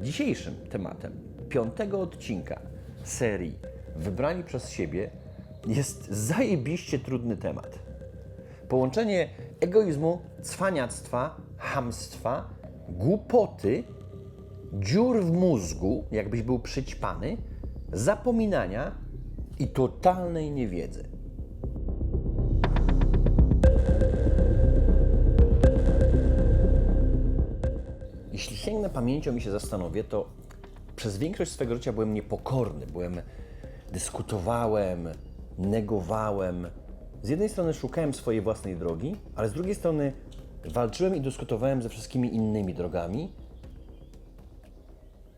Dzisiejszym tematem piątego odcinka serii Wybrani przez siebie jest zajebiście trudny temat. Połączenie egoizmu, cwaniactwa, hamstwa, głupoty, dziur w mózgu, jakbyś był przyćpany, zapominania i totalnej niewiedzy. Sięgnę pamięcią i się zastanowię, to przez większość swojego życia byłem niepokorny, byłem, dyskutowałem, negowałem. Z jednej strony szukałem swojej własnej drogi, ale z drugiej strony walczyłem i dyskutowałem ze wszystkimi innymi drogami.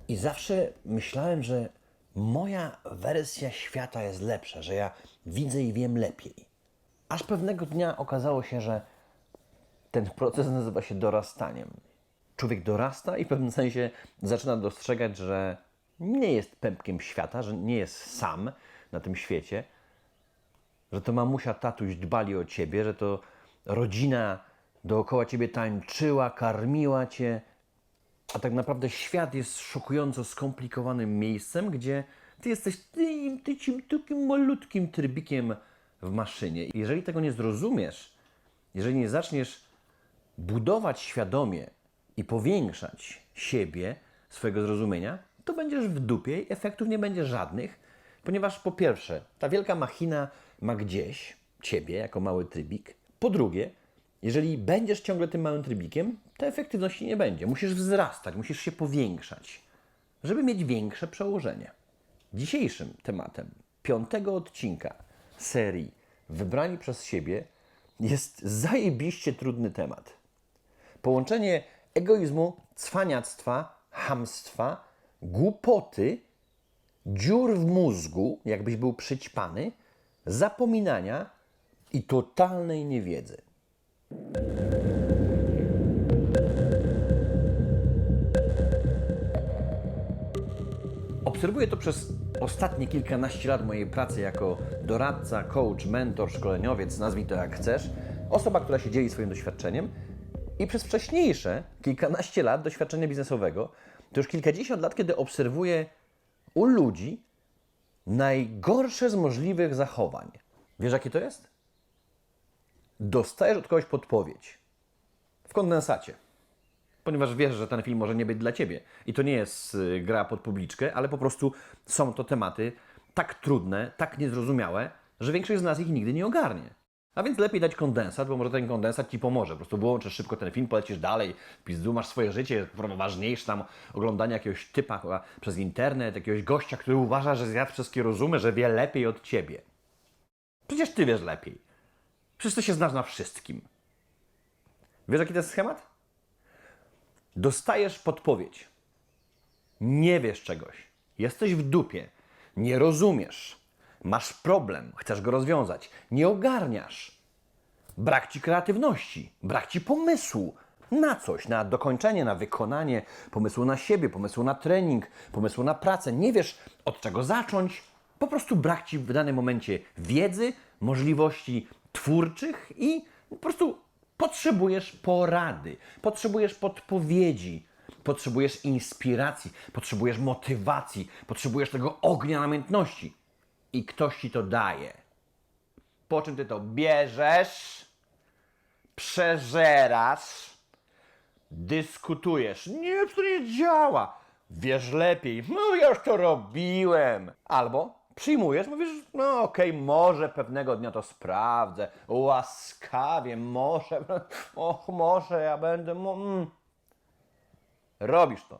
I zawsze myślałem, że moja wersja świata jest lepsza, że ja widzę i wiem lepiej. Aż pewnego dnia okazało się, że ten proces nazywa się dorastaniem. Człowiek dorasta i w pewnym sensie zaczyna dostrzegać, że nie jest pępkiem świata, że nie jest sam na tym świecie, że to mamusia, tatuś dbali o ciebie, że to rodzina dookoła ciebie tańczyła, karmiła cię, a tak naprawdę świat jest szokująco skomplikowanym miejscem, gdzie ty jesteś tym, tym takim malutkim trybikiem w maszynie. Jeżeli tego nie zrozumiesz, jeżeli nie zaczniesz budować świadomie i powiększać siebie, swojego zrozumienia, to będziesz w dupie i efektów nie będzie żadnych, ponieważ po pierwsze, ta wielka machina ma gdzieś ciebie jako mały trybik. Po drugie, jeżeli będziesz ciągle tym małym trybikiem, to efektywności nie będzie. Musisz wzrastać, musisz się powiększać, żeby mieć większe przełożenie. Dzisiejszym tematem piątego odcinka serii Wybrani przez siebie jest zajebiście trudny temat. Połączenie egoizmu, cwaniactwa, hamstwa, głupoty, dziur w mózgu, jakbyś był przyćpany, zapominania i totalnej niewiedzy. Obserwuję to przez ostatnie kilkanaście lat mojej pracy jako doradca, coach, mentor, szkoleniowiec, nazwij to jak chcesz. Osoba, która się dzieli swoim doświadczeniem. I przez wcześniejsze kilkanaście lat doświadczenia biznesowego, to już kilkadziesiąt lat, kiedy obserwuję u ludzi najgorsze z możliwych zachowań. Wiesz, jakie to jest? Dostajesz od kogoś podpowiedź w kondensacie ponieważ wiesz, że ten film może nie być dla ciebie. I to nie jest y, gra pod publiczkę, ale po prostu są to tematy tak trudne, tak niezrozumiałe, że większość z nas ich nigdy nie ogarnie. A więc lepiej dać kondensat, bo może ten kondensat ci pomoże. Po prostu włączysz szybko ten film, polecisz dalej, pizdu, masz swoje życie, ważniejsze tam oglądanie jakiegoś typa przez internet, jakiegoś gościa, który uważa, że zjadł wszystkie rozumy, że wie lepiej od ciebie. Przecież ty wiesz lepiej. Przecież ty się znasz na wszystkim. Wiesz, jaki to jest schemat? Dostajesz podpowiedź. Nie wiesz czegoś. Jesteś w dupie. Nie rozumiesz. Masz problem. Chcesz go rozwiązać. Nie ogarniasz. Brak ci kreatywności. Brak ci pomysłu na coś, na dokończenie, na wykonanie, pomysłu na siebie, pomysłu na trening, pomysłu na pracę. Nie wiesz od czego zacząć. Po prostu brak ci w danym momencie wiedzy, możliwości twórczych i po prostu Potrzebujesz porady, potrzebujesz podpowiedzi, potrzebujesz inspiracji, potrzebujesz motywacji, potrzebujesz tego ognia namiętności. I ktoś ci to daje. Po czym ty to bierzesz, przeżerasz, dyskutujesz. Nie, to nie działa. Wiesz lepiej. No, ja już to robiłem. Albo przyjmujesz, mówisz, no okej, może pewnego dnia to sprawdzę, łaskawie, może, och, może ja będę, mm. robisz to.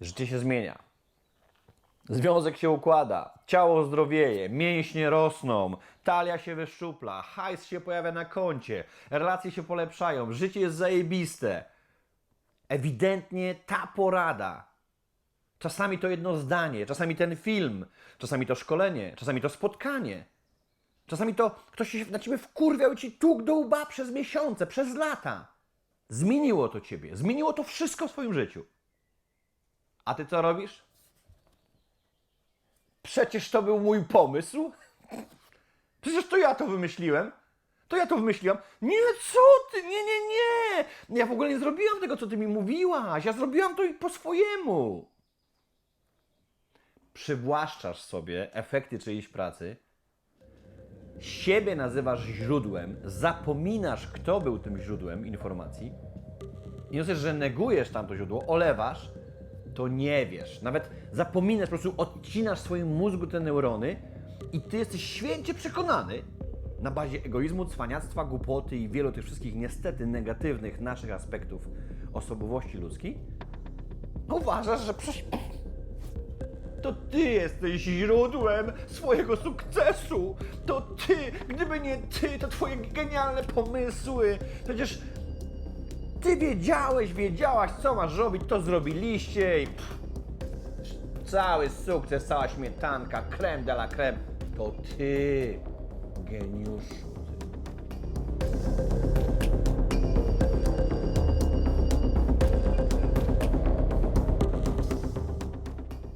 Życie się zmienia. Związek się układa, ciało zdrowieje, mięśnie rosną, talia się wyszczupla, hajs się pojawia na koncie, relacje się polepszają, życie jest zajebiste. Ewidentnie ta porada Czasami to jedno zdanie, czasami ten film, czasami to szkolenie, czasami to spotkanie. Czasami to ktoś się na ciebie wkurwiał i ci tuk do łba przez miesiące, przez lata. Zmieniło to ciebie, zmieniło to wszystko w swoim życiu. A ty co robisz? Przecież to był mój pomysł. Przecież to ja to wymyśliłem. To ja to wymyśliłam. Nie, co ty? Nie, nie, nie. Ja w ogóle nie zrobiłam tego, co ty mi mówiłaś. Ja zrobiłam to i po swojemu. Przywłaszczasz sobie efekty czyjejś pracy, siebie nazywasz źródłem, zapominasz, kto był tym źródłem informacji, i nie że negujesz tamto źródło, olewasz, to nie wiesz. Nawet zapominasz, po prostu odcinasz swoim mózgu te neurony i ty jesteś święcie przekonany na bazie egoizmu, cwaniactwa, głupoty i wielu tych wszystkich niestety negatywnych naszych aspektów osobowości ludzkiej. Uważasz, że przecież to ty jesteś źródłem swojego sukcesu. To ty, gdyby nie ty, to twoje genialne pomysły. Przecież ty wiedziałeś, wiedziałaś, co masz robić, to zrobiliście i pff, cały sukces, cała śmietanka, creme de la creme, to ty, geniuszu. Ty.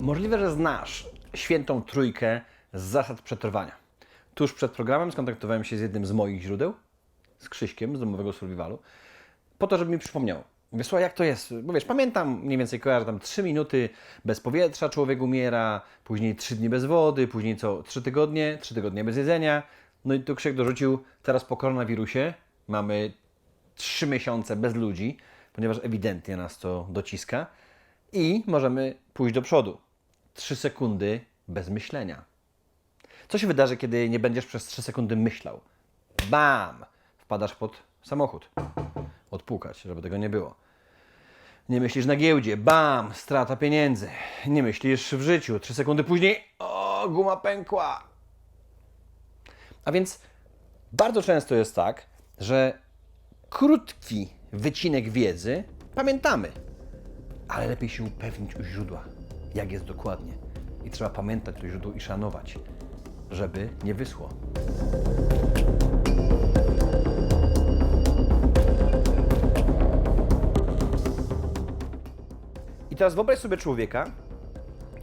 Możliwe, że znasz świętą trójkę z zasad przetrwania. Tuż przed programem skontaktowałem się z jednym z moich źródeł, z Krzyśkiem z domowego survivalu, po to, żeby mi przypomniał. Mówię, słuchaj, jak to jest? Bo wiesz, pamiętam, mniej więcej kojarzę tam 3 minuty bez powietrza człowiek umiera, później 3 dni bez wody, później co? 3 tygodnie, 3 tygodnie bez jedzenia. No i tu Krzyk dorzucił, teraz po koronawirusie mamy 3 miesiące bez ludzi, ponieważ ewidentnie nas to dociska i możemy pójść do przodu. 3 sekundy bez myślenia. Co się wydarzy, kiedy nie będziesz przez 3 sekundy myślał? Bam! Wpadasz pod samochód. Odpukać, żeby tego nie było. Nie myślisz na giełdzie, bam, strata pieniędzy. Nie myślisz w życiu, 3 sekundy później, o, guma pękła. A więc bardzo często jest tak, że krótki wycinek wiedzy pamiętamy, ale lepiej się upewnić u źródła, jak jest dokładnie. I trzeba pamiętać to źródło i szanować, żeby nie wyschło. I teraz wyobraź sobie człowieka,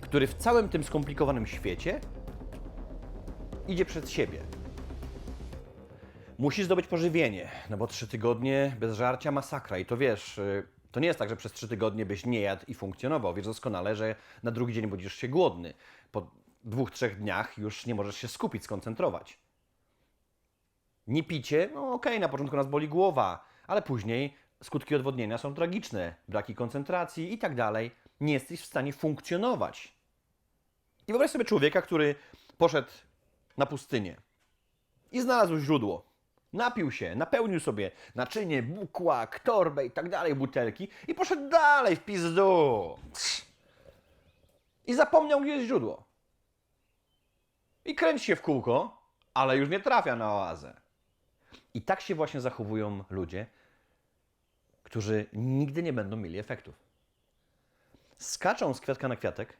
który w całym tym skomplikowanym świecie idzie przed siebie. Musi zdobyć pożywienie, no bo trzy tygodnie bez żarcia masakra. I to wiesz, y, to nie jest tak, że przez trzy tygodnie byś nie jadł i funkcjonował. Wiesz doskonale, że na drugi dzień budzisz się głodny. Po dwóch, trzech dniach już nie możesz się skupić, skoncentrować. Nie picie, no okej, na początku nas boli głowa, ale później skutki odwodnienia są tragiczne, braki koncentracji i tak dalej. Nie jesteś w stanie funkcjonować. I wyobraź sobie człowieka, który poszedł na pustynię i znalazł źródło. Napił się, napełnił sobie naczynie, bukłak, torbę i tak dalej, butelki i poszedł dalej w pizdu. I zapomniał, gdzie jest źródło. I kręci się w kółko, ale już nie trafia na oazę. I tak się właśnie zachowują ludzie, którzy nigdy nie będą mieli efektów. Skaczą z kwiatka na kwiatek,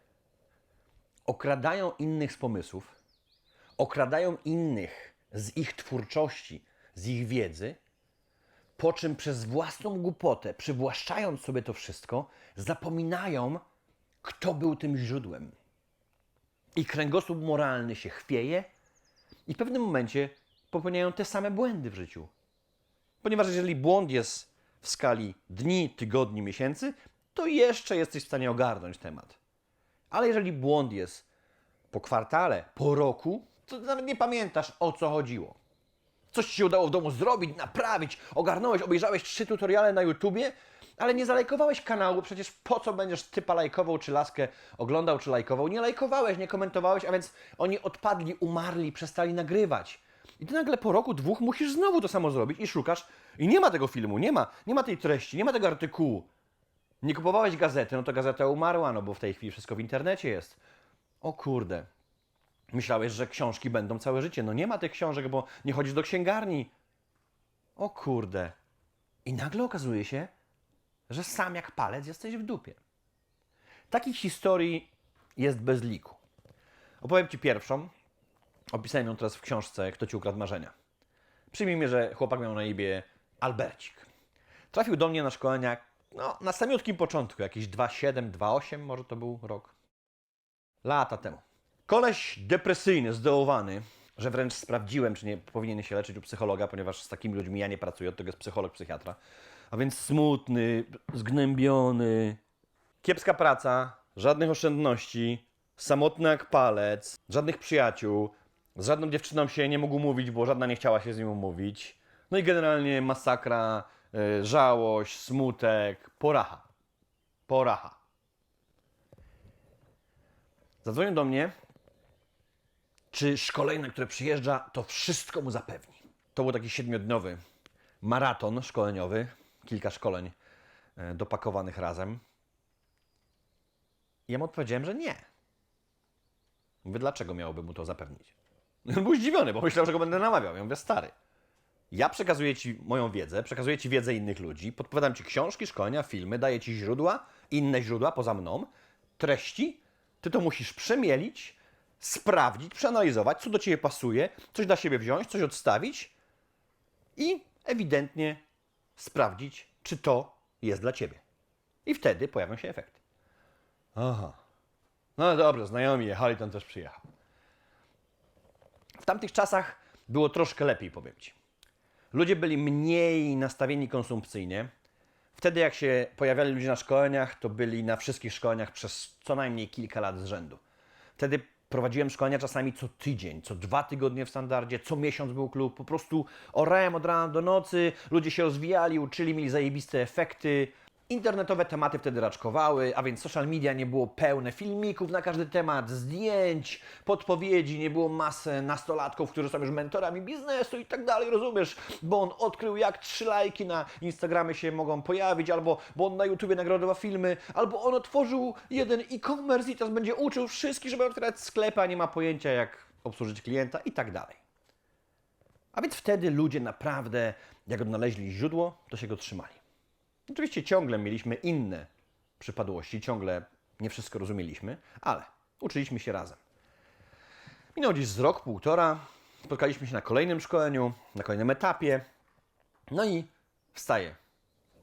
okradają innych z pomysłów, okradają innych z ich twórczości, z ich wiedzy, po czym przez własną głupotę, przywłaszczając sobie to wszystko, zapominają, kto był tym źródłem. Ich kręgosłup moralny się chwieje i w pewnym momencie popełniają te same błędy w życiu. Ponieważ jeżeli błąd jest w skali dni, tygodni, miesięcy, to jeszcze jesteś w stanie ogarnąć temat. Ale jeżeli błąd jest po kwartale, po roku, to nawet nie pamiętasz o co chodziło. Coś ci się udało w domu zrobić, naprawić, ogarnąłeś, obejrzałeś trzy tutoriale na YouTubie, ale nie zalajkowałeś kanału, przecież po co będziesz typa lajkował, czy laskę oglądał, czy lajkował? Nie lajkowałeś, nie komentowałeś, a więc oni odpadli, umarli, przestali nagrywać. I ty nagle po roku, dwóch musisz znowu to samo zrobić i szukasz i nie ma tego filmu, nie ma, nie ma tej treści, nie ma tego artykułu. Nie kupowałeś gazety, no to gazeta umarła, no bo w tej chwili wszystko w internecie jest. O kurde. Myślałeś, że książki będą całe życie. No nie ma tych książek, bo nie chodzisz do księgarni. O kurde. I nagle okazuje się, że sam jak palec jesteś w dupie. Takich historii jest bez liku. Opowiem Ci pierwszą. Opisałem ją teraz w książce Kto Ci ukradł marzenia. Przyjmijmy, że chłopak miał na imię Albercik. Trafił do mnie na szkolenia no, na samiutkim początku, jakieś 2,7, 2,8 może to był rok. Lata temu. Koleś depresyjny, zdołowany, że wręcz sprawdziłem, czy nie powinien się leczyć u psychologa, ponieważ z takimi ludźmi ja nie pracuję, od tego jest psycholog, psychiatra. A więc smutny, zgnębiony, kiepska praca, żadnych oszczędności, samotny jak palec, żadnych przyjaciół, z żadną dziewczyną się nie mógł mówić, bo żadna nie chciała się z nim umówić. No i generalnie masakra, y, żałość, smutek, poracha. Poracha. Zadzwonił do mnie, czy szkolenie, na które przyjeżdża, to wszystko mu zapewni. To był taki siedmiodniowy maraton szkoleniowy, kilka szkoleń e, dopakowanych razem. I ja mu odpowiedziałem, że nie. Mówię, dlaczego miałoby mu to zapewnić? On był zdziwiony, bo myślał, że go będę namawiał. Ja mówię, stary, ja przekazuję Ci moją wiedzę, przekazuję Ci wiedzę innych ludzi, podpowiadam Ci książki, szkolenia, filmy, daję Ci źródła, inne źródła poza mną, treści, Ty to musisz przemielić, sprawdzić, przeanalizować, co do Ciebie pasuje, coś dla siebie wziąć, coś odstawić i ewidentnie sprawdzić, czy to jest dla Ciebie. I wtedy pojawią się efekty. Aha. No dobrze, znajomi jechali, tam też przyjechał. W tamtych czasach było troszkę lepiej, powiem Ci. Ludzie byli mniej nastawieni konsumpcyjnie. Wtedy, jak się pojawiali ludzie na szkoleniach, to byli na wszystkich szkoleniach przez co najmniej kilka lat z rzędu. Wtedy prowadziłem szkolenia czasami co tydzień, co dwa tygodnie w standardzie, co miesiąc był klub. Po prostu orałem od rana do nocy, ludzie się rozwijali, uczyli, mieli zajebiste efekty. Internetowe tematy wtedy raczkowały, a więc social media nie było pełne filmików na każdy temat, zdjęć, podpowiedzi, nie było masy nastolatków, którzy są już mentorami biznesu i tak dalej, rozumiesz? Bo on odkrył, jak trzy lajki na Instagramie się mogą pojawić, albo bo on na YouTubie nagrodowa filmy, albo on otworzył jeden e-commerce i teraz będzie uczył wszystkich, żeby otwierać sklepy, a nie ma pojęcia, jak obsłużyć klienta i tak dalej. A więc wtedy ludzie naprawdę, jak odnaleźli źródło, to się go trzymali. Oczywiście ciągle mieliśmy inne przypadłości, ciągle nie wszystko rozumieliśmy, ale uczyliśmy się razem. Minął dziś z rok, półtora, spotkaliśmy się na kolejnym szkoleniu, na kolejnym etapie, no i wstaje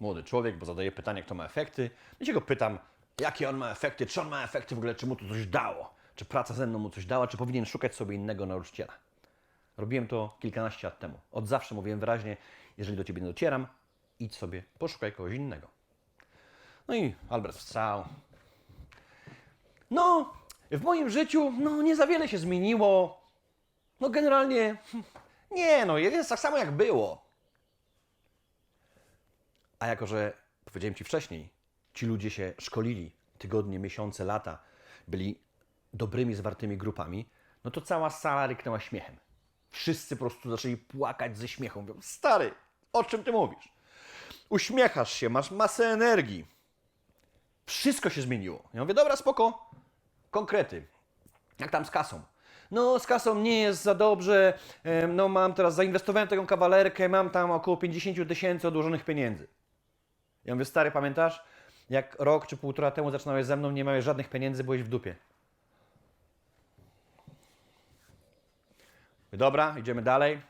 młody człowiek, bo zadaje pytanie, kto ma efekty. I się go pytam, jakie on ma efekty, czy on ma efekty w ogóle, czy mu to coś dało, czy praca ze mną mu coś dała, czy powinien szukać sobie innego nauczyciela. Robiłem to kilkanaście lat temu. Od zawsze mówiłem wyraźnie, jeżeli do Ciebie nie docieram, idź sobie, poszukaj kogoś innego. No i Albert wstał. No, w moim życiu, no nie za wiele się zmieniło. No generalnie, nie no, jest tak samo jak było. A jako, że powiedziałem Ci wcześniej, ci ludzie się szkolili tygodnie, miesiące, lata, byli dobrymi, zwartymi grupami, no to cała sala ryknęła śmiechem. Wszyscy po prostu zaczęli płakać ze śmiechu. Mówią, stary, o czym Ty mówisz? Uśmiechasz się, masz masę energii. Wszystko się zmieniło. Ja mówię, dobra, spoko. Konkrety. Jak tam z kasą? No, z kasą nie jest za dobrze. No, mam teraz, zainwestowałem taką kawalerkę, mam tam około 50 tysięcy odłożonych pieniędzy. Ja mówię, stary, pamiętasz? Jak rok czy półtora temu zaczynałeś ze mną, nie miałeś żadnych pieniędzy, byłeś w dupie. Dobra, idziemy dalej.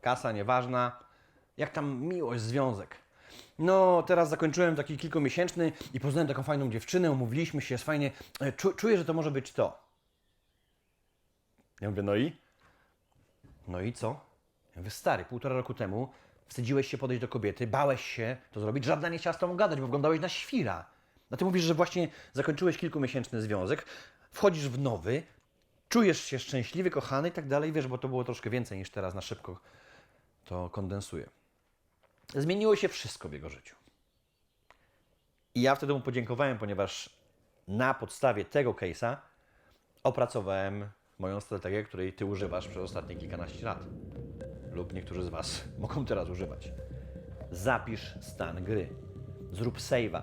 Kasa nieważna. Jak tam miłość, związek? No, teraz zakończyłem taki kilkumiesięczny i poznałem taką fajną dziewczynę, umówiliśmy się, jest fajnie. E, Czu, czuję, że to może być to. Ja mówię, no i? No i co? Ja mówię, stary, półtora roku temu wstydziłeś się podejść do kobiety, bałeś się to zrobić, żadna nie chciała z tobą gadać, bo wyglądałeś na świra. A ty mówisz, że właśnie zakończyłeś kilkumiesięczny związek, wchodzisz w nowy, czujesz się szczęśliwy, kochany i tak dalej, wiesz, bo to było troszkę więcej niż teraz na szybko to kondensuję. Zmieniło się wszystko w jego życiu. I ja wtedy mu podziękowałem, ponieważ na podstawie tego case'a opracowałem moją strategię, której ty używasz przez ostatnie kilkanaście lat. Lub niektórzy z Was mogą teraz używać. Zapisz stan gry. Zrób save'a.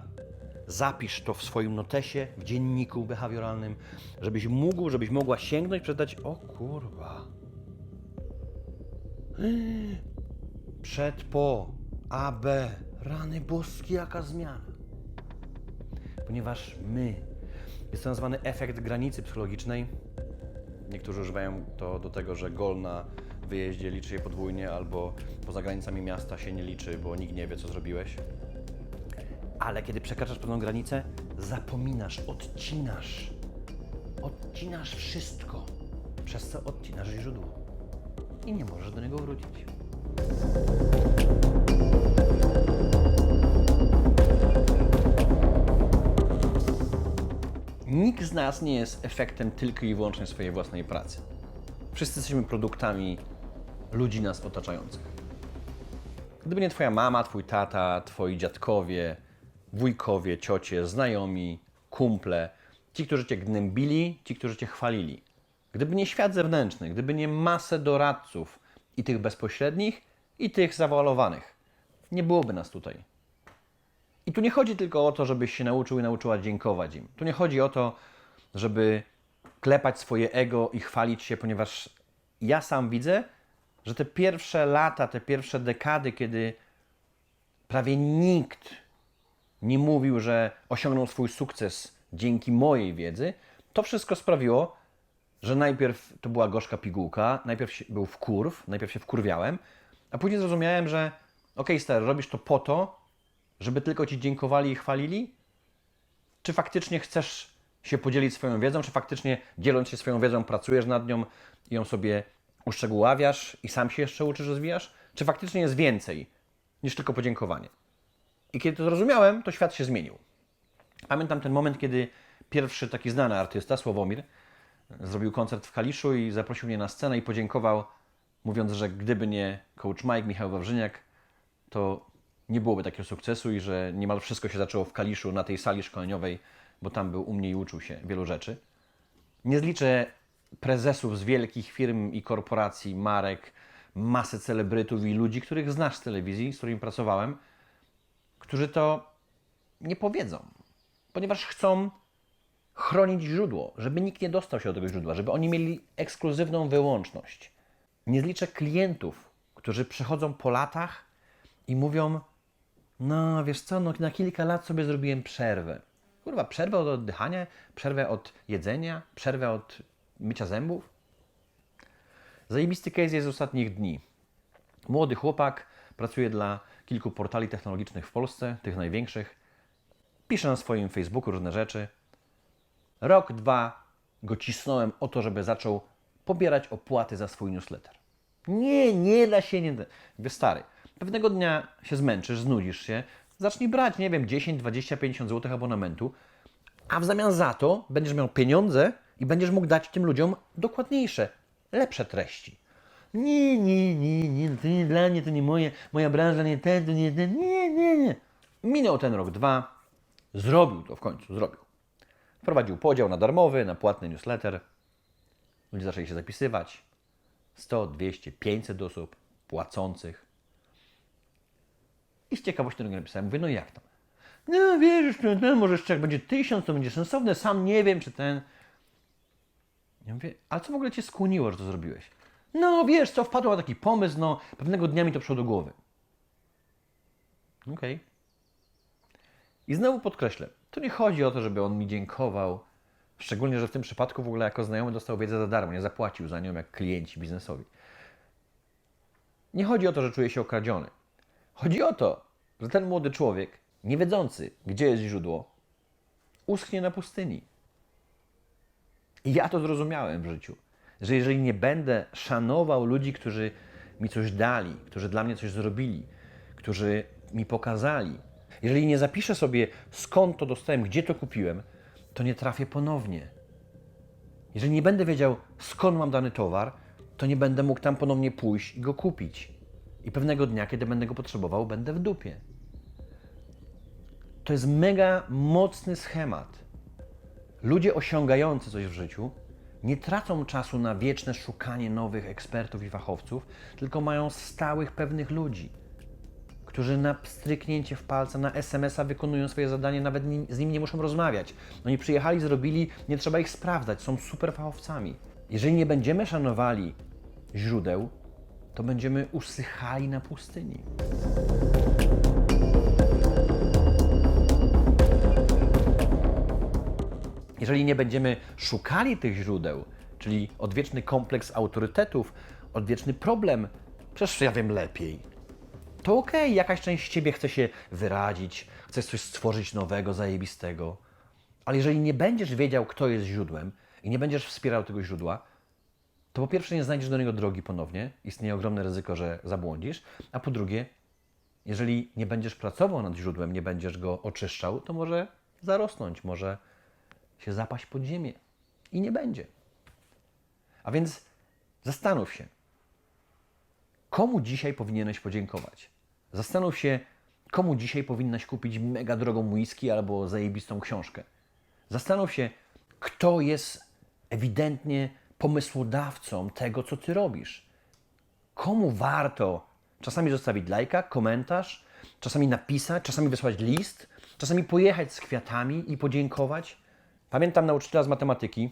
Zapisz to w swoim notesie, w dzienniku behawioralnym, żebyś mógł, żebyś mogła sięgnąć, przeczytać, o kurwa, przed, po, A, B. Rany boskie, jaka zmiana. Ponieważ my, jest to nazwany efekt granicy psychologicznej. Niektórzy używają to do tego, że gol na wyjeździe liczy się podwójnie, albo poza granicami miasta się nie liczy, bo nikt nie wie, co zrobiłeś. Ale kiedy przekraczasz pewną granicę, zapominasz, odcinasz. Odcinasz wszystko, przez co odcinasz źródło. i nie możesz do niego wrócić. Nikt z nas nie jest efektem tylko i wyłącznie swojej własnej pracy. Wszyscy jesteśmy produktami ludzi nas otaczających. Gdyby nie Twoja mama, Twój tata, Twoi dziadkowie, wujkowie, ciocie, znajomi, kumple, ci, którzy Cię gnębili, ci, którzy Cię chwalili. Gdyby nie świat zewnętrzny, gdyby nie masę doradców i tych bezpośrednich, i tych zawoalowanych, nie byłoby nas tutaj. I tu nie chodzi tylko o to, żebyś się nauczył i nauczyła dziękować im. Tu nie chodzi o to, żeby klepać swoje ego i chwalić się, ponieważ ja sam widzę, że te pierwsze lata, te pierwsze dekady, kiedy prawie nikt nie mówił, że osiągnął swój sukces dzięki mojej wiedzy, to wszystko sprawiło, że najpierw to była gorzka pigułka, najpierw był wkurw, najpierw się wkurwiałem, a później zrozumiałem, że okej, stary, robisz to po to, żeby tylko ci dziękowali i chwalili? Czy faktycznie chcesz się podzielić swoją wiedzą, czy faktycznie dzieląc się swoją wiedzą, pracujesz nad nią i ją sobie uszczegóławiasz i sam się jeszcze uczysz, rozwijasz? Czy faktycznie jest więcej niż tylko podziękowanie? I kiedy to zrozumiałem, to świat się zmienił. Pamiętam ten moment, kiedy pierwszy taki znany artysta, Sławomir, zrobił koncert w Kaliszu i zaprosił mnie na scenę i podziękował, mówiąc, że gdyby nie coach Mike, Michał Wawrzyniak, to nie byłoby takiego sukcesu i że niemal wszystko się zaczęło w Kaliszu na tej sali szkoleniowej, bo tam był u mnie i uczył się wielu rzeczy. Nie zliczę prezesów z wielkich firm i korporacji, marek, masy celebrytów i ludzi, których znasz z telewizji, z którymi pracowałem, którzy to nie powiedzą, ponieważ chcą chronić źródło, żeby nikt nie dostał się do tego źródła, żeby oni mieli ekskluzywną wyłączność. Nie zliczę klientów, którzy przychodzą po latach i mówią: No, wiesz co, no, na kilka lat sobie zrobiłem przerwę. Kurwa, przerwę od oddychania, przerwę od jedzenia, przerwę od mycia zębów. Zajebisty case jest z ostatnich dni. Młody chłopak pracuje dla kilku portali technologicznych w Polsce, tych największych. Pisze na swoim Facebooku różne rzeczy. Rok, dwa go cisnąłem o to, żeby zaczął pobierać opłaty za swój newsletter. Nie, nie da się, nie da. Stary, pewnego dnia się zmęczysz, znudzisz się, zacznij brać, nie wiem, 10, 20, 50 zł abonamentu, a w zamian za to będziesz miał pieniądze i będziesz mógł dać tym ludziom dokładniejsze, lepsze treści. Nie, nie, nie, nie, to nie dla mnie, to nie moje, moja branża, nie ten, to nie ten, nie, nie, nie. Minął ten rok, dwa, zrobił to w końcu, zrobił. Wprowadził podział na darmowy, na płatny newsletter. Ludzie zaczęli się zapisywać. 100, 200, 500 osób płacących. I z ciekawości do niego napisałem, mówię, no jak tam? No wiesz, no, no, może jeszcze jak będzie tysiąc, to będzie sensowne, sam nie wiem, czy ten... Ja mówię, ale co w ogóle Cię skłoniło, że to zrobiłeś? No wiesz co, wpadł na taki pomysł, no pewnego dnia mi to przyszło do głowy. Okej. I znowu podkreślę, to nie chodzi o to, żeby on mi dziękował, szczególnie, że w tym przypadku w ogóle jako znajomy dostał wiedzę za darmo, nie zapłacił za nią jak klienci biznesowi. Nie chodzi o to, że czuje się okradziony. Chodzi o to, że ten młody człowiek, nie wiedzący, gdzie jest źródło, uschnie na pustyni. I ja to zrozumiałem w życiu, że jeżeli nie będę szanował ludzi, którzy mi coś dali, którzy dla mnie coś zrobili, którzy mi pokazali, jeżeli nie zapiszę sobie skąd to dostałem, gdzie to kupiłem, to nie trafię ponownie. Jeżeli nie będę wiedział skąd mam dany towar, to nie będę mógł tam ponownie pójść i go kupić. I pewnego dnia, kiedy będę go potrzebował, będę w dupie. To jest mega mocny schemat. Ludzie osiągający coś w życiu nie tracą czasu na wieczne szukanie nowych ekspertów i fachowców, tylko mają stałych pewnych ludzi, którzy na stryknięcie w palca, na SMS-a wykonują swoje zadanie, nawet z nimi nie muszą rozmawiać. Oni przyjechali, zrobili, nie trzeba ich sprawdzać, są super fachowcami. Jeżeli nie będziemy szanowali źródeł, to będziemy usychali na pustyni. Jeżeli nie będziemy szukali tych źródeł, czyli odwieczny kompleks autorytetów, odwieczny problem, przecież ja wiem lepiej, to okej, jakaś część ciebie chce się wyrazić, chce coś stworzyć nowego, to po pierwsze nie znajdziesz do niego drogi ponownie, istnieje ogromne ryzyko, że zabłądzisz, a po drugie, jeżeli nie będziesz pracował nad źródłem, nie będziesz go oczyszczał, to może zarosnąć, może się zapaść pod ziemię i nie będzie. A więc zastanów się, komu dzisiaj powinieneś podziękować. Zastanów się, komu dzisiaj powinnaś kupić mega drogą whisky albo zajebistą książkę. Zastanów się, kto jest ewidentnie pomysłodawcą tego, co ty robisz. Komu warto czasami zostawić lajka, komentarz, czasami napisać, czasami wysłać list, czasami pojechać z kwiatami i podziękować. Pamiętam nauczyciela z matematyki,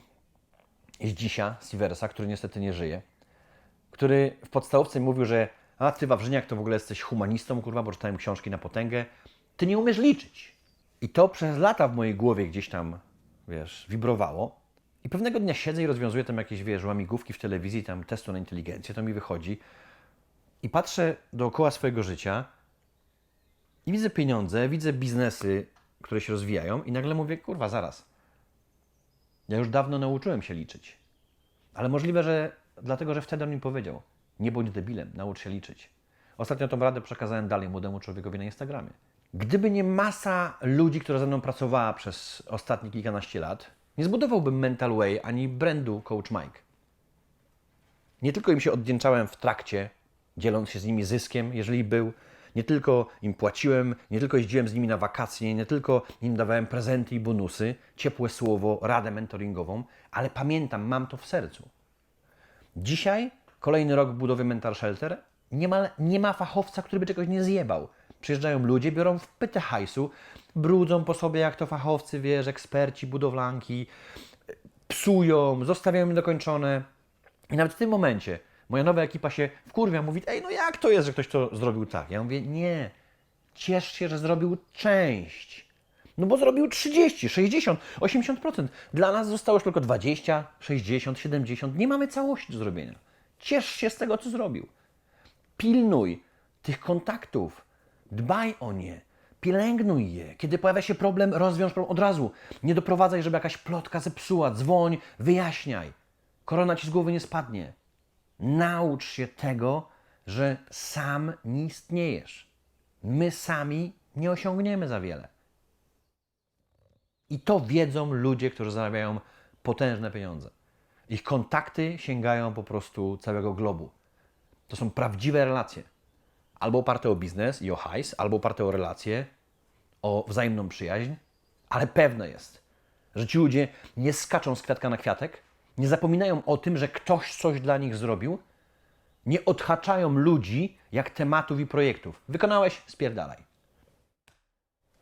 z dzisiaj, Siversa, który niestety nie żyje, który w podstawówce mówił, że a ty Wawrzyniak to w ogóle jesteś humanistą, kurwa, bo czytałem książki na potęgę, ty nie umiesz liczyć. I to przez lata w mojej głowie gdzieś tam, wiesz, wibrowało. I pewnego dnia siedzę i rozwiązuję tam jakieś, wiesz, łamigłówki w telewizji, tam testu na inteligencję, to mi wychodzi. I patrzę dookoła swojego życia i widzę pieniądze, widzę biznesy, które się rozwijają i nagle mówię, kurwa, zaraz. Ja już dawno nauczyłem się liczyć. Ale możliwe, że dlatego, że wtedy on mi powiedział: Nie bądź debilem, naucz się liczyć. Ostatnio tą radę przekazałem dalej młodemu człowiekowi na Instagramie. Gdyby nie masa ludzi, która ze mną pracowała przez ostatnie kilkanaście lat, nie zbudowałbym Mental Way ani brandu Coach Mike. Nie tylko im się odwdzięczałem w trakcie, dzieląc się z nimi zyskiem, jeżeli był, nie tylko im płaciłem, nie tylko jeździłem z nimi na wakacje, nie tylko im dawałem prezenty i bonusy, ciepłe słowo, radę mentoringową, ale pamiętam, mam to w sercu. Dzisiaj, kolejny rok w budowie Mental Shelter, nie ma, nie ma fachowca, który by czegoś nie zjebał. Przyjeżdżają ludzie, biorą w pytę hajsu, brudzą po sobie jak to fachowcy, wiesz, eksperci, budowlanki, psują, zostawiają niedokończone. I nawet w tym momencie moja nowa ekipa się wkurwia, mówi, ej, no jak to jest, że ktoś to zrobił tak? Ja mówię, nie, ciesz się, że zrobił część. No bo zrobił 30, 60, 80%. Dla nas zostało już tylko 20, 60, 70. Nie mamy całości do zrobienia. Ciesz się z tego, co zrobił. Pilnuj tych kontaktów. Dbaj o nie. Pielęgnuj je. Kiedy pojawia się problem, rozwiąż problem od razu. Nie doprowadzaj, żeby jakaś plotka zepsuła. Dzwoń, wyjaśniaj. Korona ci z głowy nie spadnie. Naucz się tego, że sam nie istniejesz. My sami nie osiągniemy za wiele. I to wiedzą ludzie, którzy zarabiają potężne pieniądze. Ich kontakty sięgają po prostu całego globu. To są prawdziwe relacje. Albo oparte o biznes i o hajs, albo oparte o relacje, o wzajemną przyjaźń, ale pewne jest, że ci ludzie nie skaczą z kwiatka na kwiatek, nie zapominają o tym, że ktoś coś dla nich zrobił, nie odhaczają ludzi jak tematów i projektów. Wykonałeś, spierdalaj.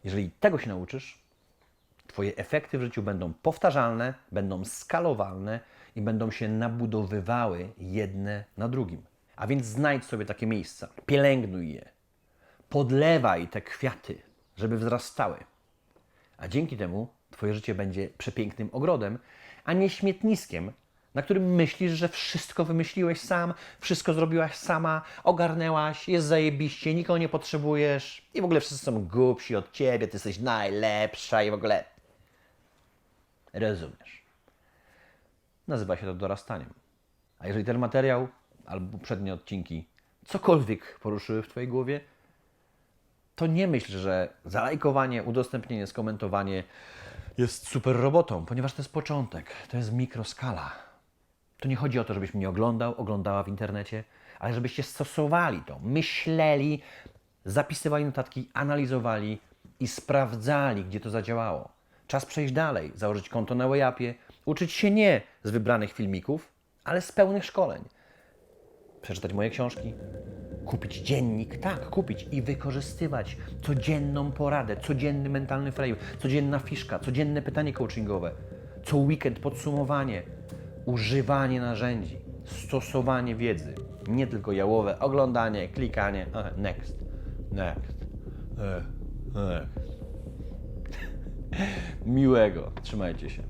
Jeżeli tego się nauczysz, Twoje efekty w życiu będą powtarzalne, będą skalowalne i będą się nabudowywały jedne na drugim. A więc znajdź sobie takie miejsca, pielęgnuj je, podlewaj te kwiaty, żeby wzrastały. A dzięki temu Twoje życie będzie przepięknym ogrodem, a nie śmietniskiem, na którym myślisz, że wszystko wymyśliłeś sam, wszystko zrobiłaś sama, ogarnęłaś, jest zajebiście, nikogo nie potrzebujesz i w ogóle wszyscy są głupsi od Ciebie, Ty jesteś najlepsza i w ogóle... Rozumiesz. Nazywa się to dorastaniem. A jeżeli ten materiał albo poprzednie odcinki cokolwiek poruszyły w Twojej głowie, to nie myśl, że zalajkowanie, udostępnienie, skomentowanie jest super robotą, ponieważ to jest początek, to jest mikroskala. To nie chodzi o to, żebyś mnie oglądał, oglądała w internecie, ale żebyście stosowali to, myśleli, zapisywali notatki, analizowali i sprawdzali, gdzie to zadziałało. Czas przejść dalej, założyć konto na Wayapie, uczyć się nie z wybranych filmików, ale z pełnych szkoleń. Przeczytać moje książki, kupić dziennik, tak, kupić i wykorzystywać codzienną poradę, codzienny mentalny frame, codzienna fiszka, codzienne pytanie coachingowe, co weekend podsumowanie, używanie narzędzi, stosowanie wiedzy, nie tylko jałowe oglądanie, klikanie, next, next, eh, next. Miłego, trzymajcie się.